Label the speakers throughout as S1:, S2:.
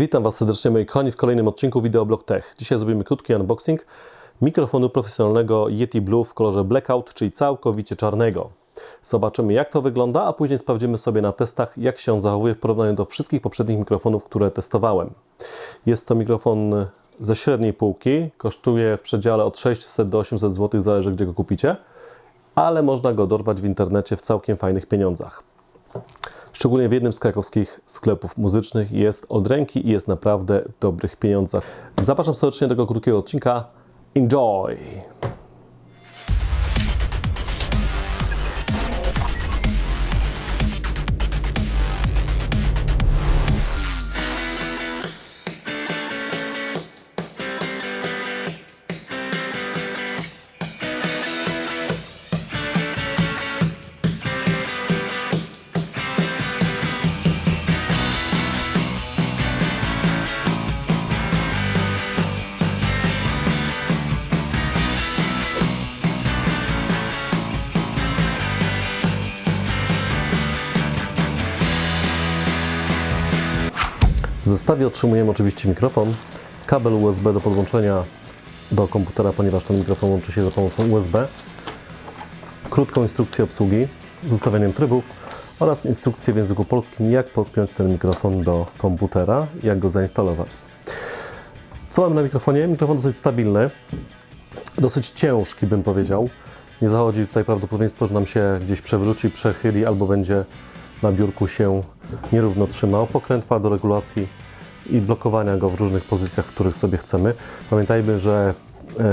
S1: Witam Was serdecznie moi kochani w kolejnym odcinku Videoblog Tech. Dzisiaj zrobimy krótki unboxing mikrofonu profesjonalnego Yeti Blue w kolorze Blackout, czyli całkowicie czarnego. Zobaczymy jak to wygląda, a później sprawdzimy sobie na testach jak się on zachowuje w porównaniu do wszystkich poprzednich mikrofonów, które testowałem. Jest to mikrofon ze średniej półki, kosztuje w przedziale od 600 do 800 zł, zależy gdzie go kupicie, ale można go dorwać w internecie w całkiem fajnych pieniądzach. Szczególnie w jednym z krakowskich sklepów muzycznych jest od ręki i jest naprawdę w dobrych pieniądzach. Zapraszam serdecznie do tego krótkiego odcinka. Enjoy! W zestawie otrzymujemy oczywiście mikrofon, kabel USB do podłączenia do komputera, ponieważ ten mikrofon łączy się za pomocą USB, krótką instrukcję obsługi z ustawieniem trybów oraz instrukcję w języku polskim, jak podpiąć ten mikrofon do komputera, jak go zainstalować. Co mam na mikrofonie? Mikrofon dosyć stabilny, dosyć ciężki bym powiedział. Nie zachodzi tutaj prawdopodobieństwo, że nam się gdzieś przewróci, przechyli albo będzie na biurku się nierówno trzymał. Pokrętwa do regulacji i blokowania go w różnych pozycjach, w których sobie chcemy. Pamiętajmy, że e,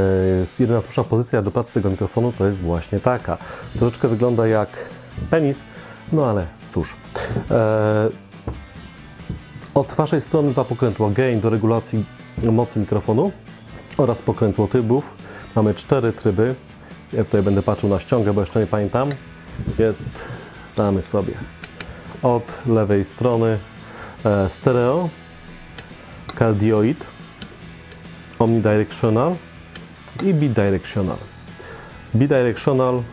S1: jedyna słuszna pozycja do pracy tego mikrofonu to jest właśnie taka. Troszeczkę wygląda jak penis, no ale cóż. E, od Waszej strony dwa pokrętła gain do regulacji mocy mikrofonu oraz pokrętło trybów. Mamy cztery tryby. Ja tutaj będę patrzył na ściągę, bo jeszcze nie pamiętam. Jest, damy sobie od lewej strony e, stereo, cardioid, omnidirectional i bidirectional. Bidirectional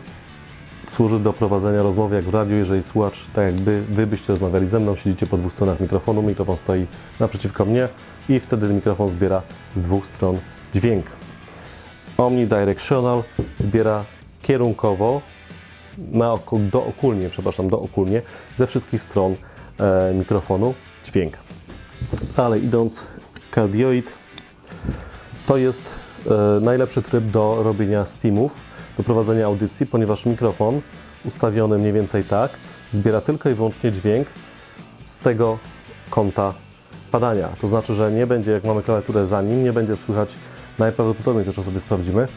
S1: służy do prowadzenia rozmowy jak w radiu, jeżeli słuchacz, tak jakby wy byście rozmawiali ze mną, siedzicie po dwóch stronach mikrofonu, mikrofon stoi naprzeciwko mnie i wtedy mikrofon zbiera z dwóch stron dźwięk. Omnidirectional zbiera kierunkowo, na oku, dookulnie, przepraszam, dookulnie, ze wszystkich stron e, mikrofonu dźwięk. Ale idąc, cardioid to jest e, najlepszy tryb do robienia steamów, do prowadzenia audycji, ponieważ mikrofon ustawiony mniej więcej tak, zbiera tylko i wyłącznie dźwięk z tego kąta padania. To znaczy, że nie będzie, jak mamy klawiaturę za nim, nie będzie słychać najprawdopodobniej, to sobie sprawdzimy,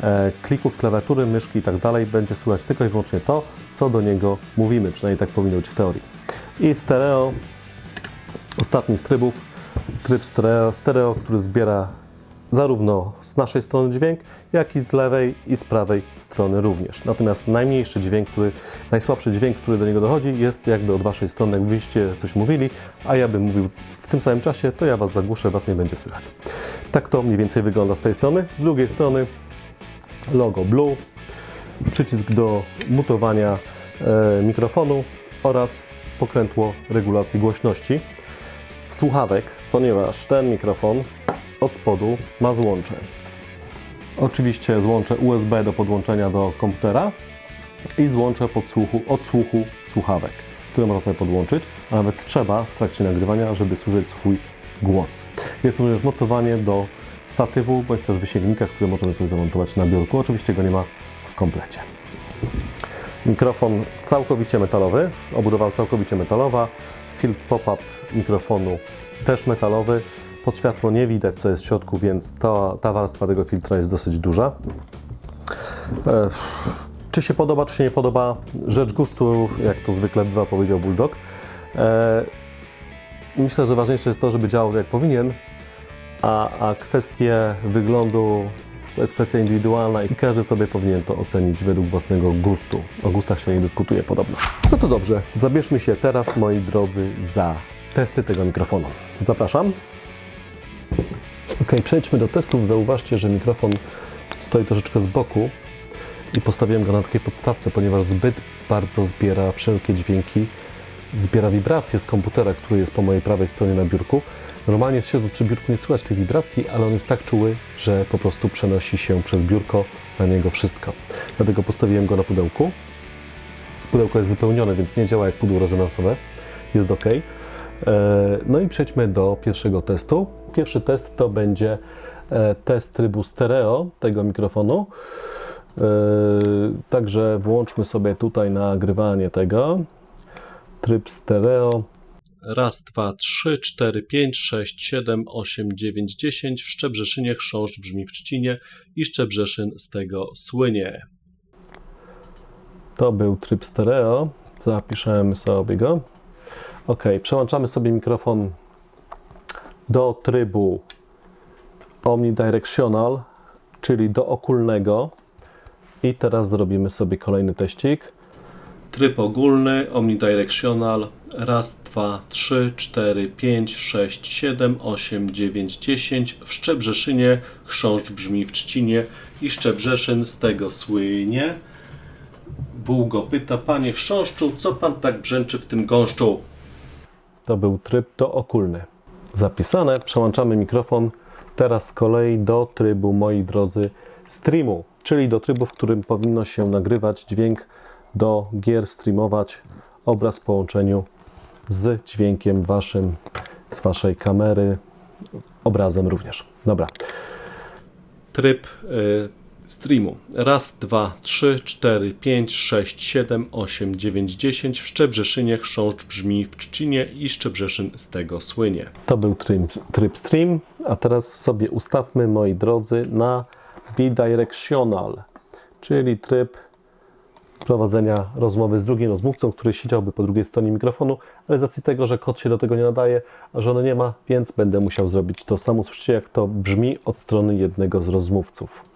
S1: e, klików klawiatury, myszki i tak dalej, będzie słychać tylko i wyłącznie to, co do niego mówimy, przynajmniej tak powinno być w teorii. I stereo, ostatni z trybów, tryb stereo, stereo który zbiera zarówno z naszej strony dźwięk, jak i z lewej i z prawej strony również. Natomiast najmniejszy dźwięk, który, najsłabszy dźwięk, który do niego dochodzi, jest jakby od waszej strony, jakbyście coś mówili, a ja bym mówił w tym samym czasie, to ja was zagłuszę, was nie będzie słychać. Tak to mniej więcej wygląda z tej strony. Z drugiej strony logo Blue, przycisk do mutowania e, mikrofonu oraz pokrętło regulacji głośności słuchawek, ponieważ ten mikrofon od spodu ma złącze. Oczywiście złącze USB do podłączenia do komputera i złącze podsłuchu, odsłuchu słuchawek, które można sobie podłączyć, a nawet trzeba w trakcie nagrywania, żeby słyszeć swój głos. Jest również mocowanie do statywu bądź też wysięgnika, który możemy sobie zamontować na biurku. Oczywiście go nie ma w komplecie. Mikrofon całkowicie metalowy, obudowa całkowicie metalowa, filtr pop-up mikrofonu też metalowy. Pod światło nie widać, co jest w środku, więc ta, ta warstwa tego filtra jest dosyć duża. E, czy się podoba, czy się nie podoba, rzecz gustu, jak to zwykle bywa, powiedział Bulldog. E, myślę, że ważniejsze jest to, żeby działał jak powinien, a, a kwestie wyglądu to jest kwestia indywidualna i każdy sobie powinien to ocenić według własnego gustu. O gustach się nie dyskutuje podobno. No to dobrze, zabierzmy się teraz, moi drodzy, za testy tego mikrofonu. Zapraszam. Ok, przejdźmy do testów. Zauważcie, że mikrofon stoi troszeczkę z boku i postawiłem go na takiej podstawce, ponieważ zbyt bardzo zbiera wszelkie dźwięki, zbiera wibracje z komputera, który jest po mojej prawej stronie na biurku, Normalnie siedząc przy biurku nie słychać tych wibracji, ale on jest tak czuły, że po prostu przenosi się przez biurko na niego wszystko. Dlatego postawiłem go na pudełku. Pudełko jest wypełnione, więc nie działa jak pudło rezonansowe. Jest ok. E, No i przejdźmy do pierwszego testu. Pierwszy test to będzie e, test trybu stereo tego mikrofonu. E, Także włączmy sobie tutaj nagrywanie tego. Tryb stereo. Raz, dwa, trzy, cztery, pięć, sześć, siedem, osiem, dziewięć, dziesięć. W Szczebrzeszynie chrząszcz brzmi w Trzcinie i Szczebrzeszyn z tego słynie. To był tryb stereo. Zapiszemy sobie go. Ok, przełączamy sobie mikrofon do trybu omnidirectional, czyli do okulnego. I teraz zrobimy sobie kolejny teścik. Tryb ogólny, omnidirectional. Raz, dwa, trzy, cztery, pięć, sześć, siedem, osiem, dziewięć, dziesięć. W Szczebrzeszynie chrząszcz brzmi w Trzcinie i Szczebrzeszyn z tego słynie. Wół go pyta, panie chrząszczu, co pan tak brzęczy w tym gąszczu? To był tryb do okulny. Zapisane, przełączamy mikrofon teraz z kolei do trybu, moi drodzy, streamu, czyli do trybu, w którym powinno się nagrywać dźwięk do gier, streamować obraz w połączeniu z dźwiękiem waszym, z waszej kamery, obrazem również. Dobra. Tryb y, streamu. Raz, dwa, trzy, cztery, pięć, sześć, siedem, osiem, dziewięć, dziesięć. W Szczebrzeszynie chrząszcz brzmi w Trzcinie i Szczebrzeszyn z tego słynie. To był tryb, tryb stream, a teraz sobie ustawmy, moi drodzy, na bidirectional, czyli tryb prowadzenia rozmowy z drugim rozmówcą, który siedziałby po drugiej stronie mikrofonu, ale z racji tego, że kod się do tego nie nadaje, a żony nie ma, więc będę musiał zrobić to samo. Słyszycie, jak to brzmi od strony jednego z rozmówców.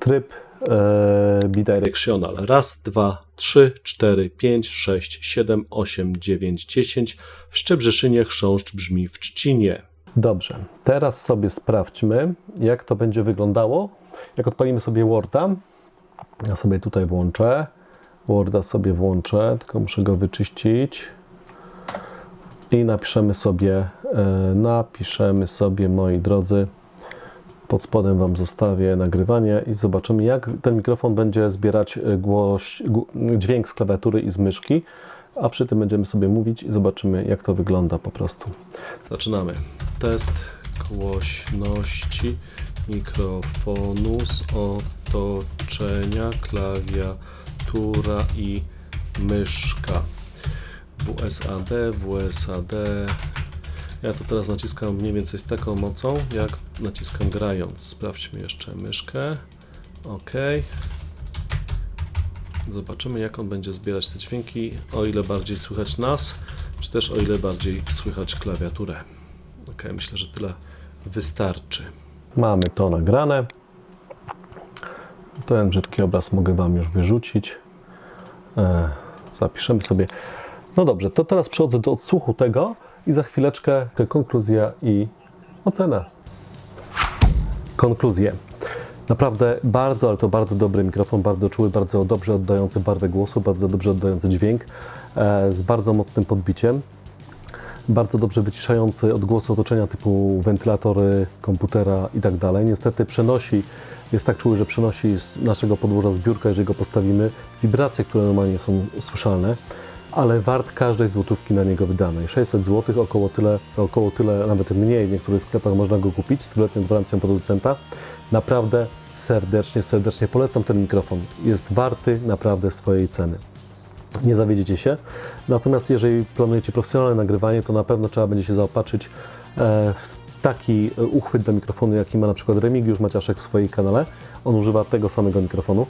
S1: Tryb e, bidirectional. Raz, dwa, trzy, cztery, pięć, sześć, siedem, osiem, dziewięć, dziesięć. W Szczebrzeszynie chrząszcz brzmi w Trzcinie. Dobrze, teraz sobie sprawdźmy, jak to będzie wyglądało. Jak odpalimy sobie Worda, ja sobie tutaj włączę. Worda sobie włączę, tylko muszę go wyczyścić. I napiszemy sobie, e, napiszemy sobie, moi drodzy, pod spodem Wam zostawię nagrywanie i zobaczymy, jak ten mikrofon będzie zbierać e, głoś, dźwięk z klawiatury i z myszki, a przy tym będziemy sobie mówić i zobaczymy, jak to wygląda po prostu. Zaczynamy. Test głośności mikrofonu z otoczenia, klawiatura i myszka. WSAD, WSAD. Ja to teraz naciskam mniej więcej z taką mocą, jak naciskam grając. Sprawdźmy jeszcze myszkę. OK. Zobaczymy, jak on będzie zbierać te dźwięki, o ile bardziej słychać nas, czy też o ile bardziej słychać klawiaturę. OK, myślę, że tyle wystarczy. Mamy to nagrane. Ten brzydki obraz mogę Wam już wyrzucić. E, zapiszemy sobie. No dobrze, to teraz przechodzę do odsłuchu tego i za chwileczkę konkluzja i ocena. Konkluzje. Naprawdę bardzo, ale to bardzo dobry mikrofon, bardzo czuły, bardzo dobrze oddający barwę głosu, bardzo dobrze oddający dźwięk, e, z bardzo mocnym podbiciem. Bardzo dobrze wyciszający odgłosy otoczenia typu wentylatory, komputera i tak dalej. Niestety przenosi, jest tak czuły, że przenosi z naszego podłoża z biurka, jeżeli go postawimy, wibracje, które normalnie są słyszalne, ale wart każdej złotówki na niego wydanej. 600 zł, około tyle, około tyle, nawet mniej, w niektórych sklepach można go kupić z dwuletnią gwarancją producenta. Naprawdę serdecznie, serdecznie polecam ten mikrofon. Jest warty naprawdę swojej ceny nie zawiedziecie się. Natomiast jeżeli planujecie profesjonalne nagrywanie, to na pewno trzeba będzie się zaopatrzyć e, w taki e, uchwyt do mikrofonu, jaki ma na przykład Remigiusz Maciaszek w swoim kanale. On używa tego samego mikrofonu,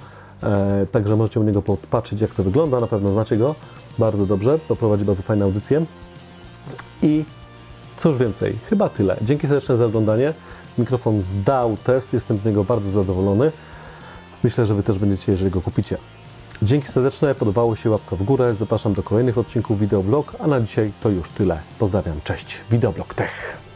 S1: także możecie u niego popatrzeć, jak to wygląda. Na pewno znacie go bardzo dobrze, poprowadzi bardzo fajne audycje. I cóż więcej, chyba tyle. Dzięki serdeczne za oglądanie. Mikrofon zdał test, jestem z niego bardzo zadowolony. Myślę, że Wy też będziecie, jeżeli go kupicie. Dzięki serdeczne, podobało się łapka w górę. Zapraszam do kolejnych odcinków Wideoblog, a na dzisiaj to już tyle. Pozdrawiam, cześć. Wideoblog Tech.